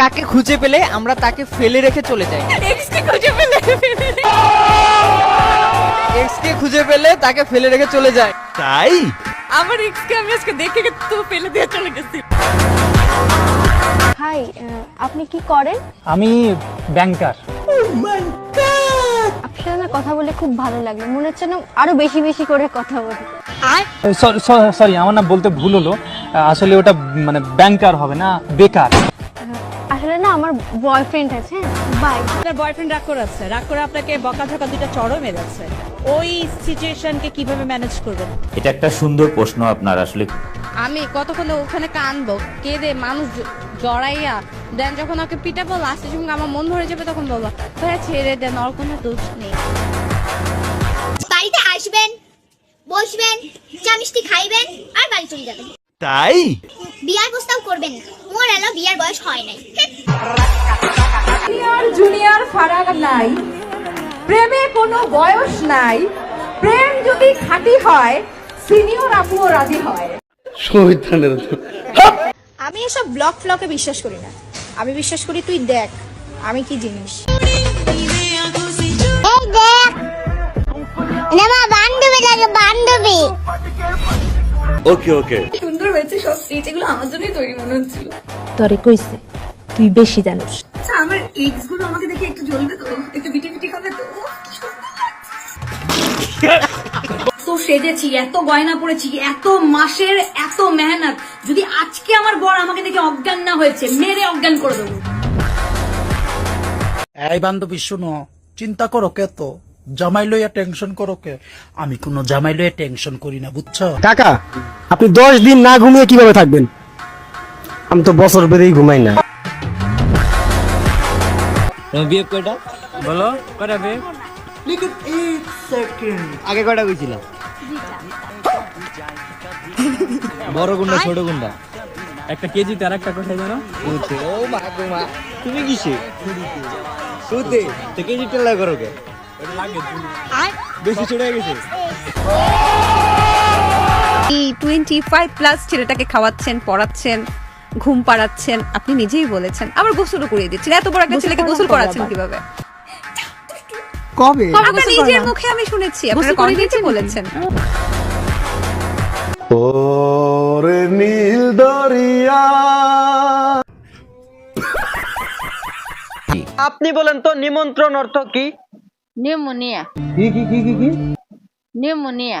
কাকে খুঁজে পেলে আমরা তাকে ফেলে রেখে চলে যাই। এক্স কে খুঁজে পেলে এক্স কে খুঁজে পেলে তাকে ফেলে রেখে চলে যায়। তাই? আমার এক্স কে আমি আজকে দেখে তো ফেলে দিয়ে চলে গেছি। হাই আপনি কি করেন? আমি ব্যাংকার। আপনার সাথে কথা বলে খুব ভালো লাগল মনে হচ্ছে না আরও বেশি বেশি করে কথা বলি সরি আমার না বলতে ভুল হলো। আসলে ওটা মানে ব্যাংকার হবে না বেকার। না আমার বয়ফ্রেন্ড আছে বাই আপনার বয়ফ্রেন্ড রাগ করে আছে রাগ করে আপনাকে বকাঝকা দুইটা চড়ও মেরেছে। ওই সিচুয়েশনকে কীভাবে ম্যানেজ করবেন? এটা একটা সুন্দর প্রশ্ন আপনার আসলে আমি কতক্ষণ ওখানে কানবো? কেঁদে মানুষ জড়াইয়া দেন যখন ওকে পিটাবো লাস্টে যখন আমার মন ভরে যাবে তখন বলব ভাইয়া ছেড়ে দেন ওর কোনো দোষ নেই। বাড়িতে আসবেন বসবেন চা মিষ্টি খাইবেন আর বাড়ি চলে যাবেন। তাই? বিয়ার প্রস্তাব করবেন না। মোর এলো বিয়ার বয়স হয় নাই। জুনিয়র ফারাক নাই। প্রেমে কোনো বয়স নাই। প্রেম যদি খাঁটি হয় সিনিয়র আপুও রাজি হয়। আমি এসব ব্লক ফ্লকে বিশ্বাস করি না। আমি বিশ্বাস করি তুই দেখ আমি কি জিনিস। ওকে ওকে। সুন্দর হয়েছে সব স্টেজ এগুলো আমার জন্যই তৈরি মনে হচ্ছিল। তরে কইছে তুই বেশি জানিস। আচ্ছা আমার এক্সগুলো আমাকে দেখে একটু জ্বলবে তো? একটু বিটি বিটি হবে তো? সেজেছি এত গয়না পরেছি এত মাসের এত মেহনত। যদি আজকে আমার বর আমাকে দেখে অজ্ঞান না হয়েছে মেরে অজ্ঞান করে দেবো। এই বান্ধবী শুনো চিন্তা করো কে তো? জামাই লইয়া টেনশন করো কে? আমি কোনো জামাই লইয়া টেনশন করি না বুঝছ? কাকা আপনি দশ দিন না ঘুমিয়ে কীভাবে থাকবেন? আমি তো বছর বেড়েই ঘুমাই না। বিয়ে কয়টা? বলো কটা বে আগে কয়টা কইছিলাম বড় গুন্ডা ছোট গুন্ডা? একটা কেজি তার একটা কোথায় জানো? ও মা গো মা তুমি কিসে? শুতে তো কেজি টেলা করো কে? বেশি চড়ে গেছে। এই টোয়েন্টি ফাইভ প্লাস ছেলেটাকে খাওয়াচ্ছেন পড়াচ্ছেন। ঘুম পাড়াচ্ছেন আপনি নিজেই বলেছেন আবার গোসলও করিয়ে দিচ্ছেন এত বড় একটা ছেলেকে গোসল করাচ্ছেন কীভাবে কবে আপনার নিজের মুখে আমি শুনেছি আপনারা কনফিডেন্টলি বলেছেন ওরে নীল দরিয়া আপনি বলেন তো নিমন্ত্রণ অর্থ কি নিউমোনিয়া কি কি কি কি কি নিউমোনিয়া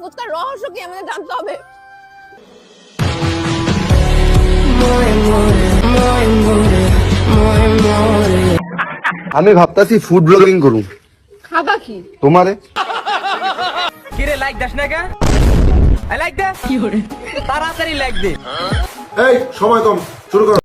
ফুচকার রহস্য কি আমাদের জানতে হবে? আমি ভাবতাছি ফুড ব্লগিং করুন খাবা কি? তোমারে? কিরে লাইক দাস না কে? আই লাইক দে। কি করে? তাড়াতাড়ি লাইক দে। এই সময় কম শুরু করো।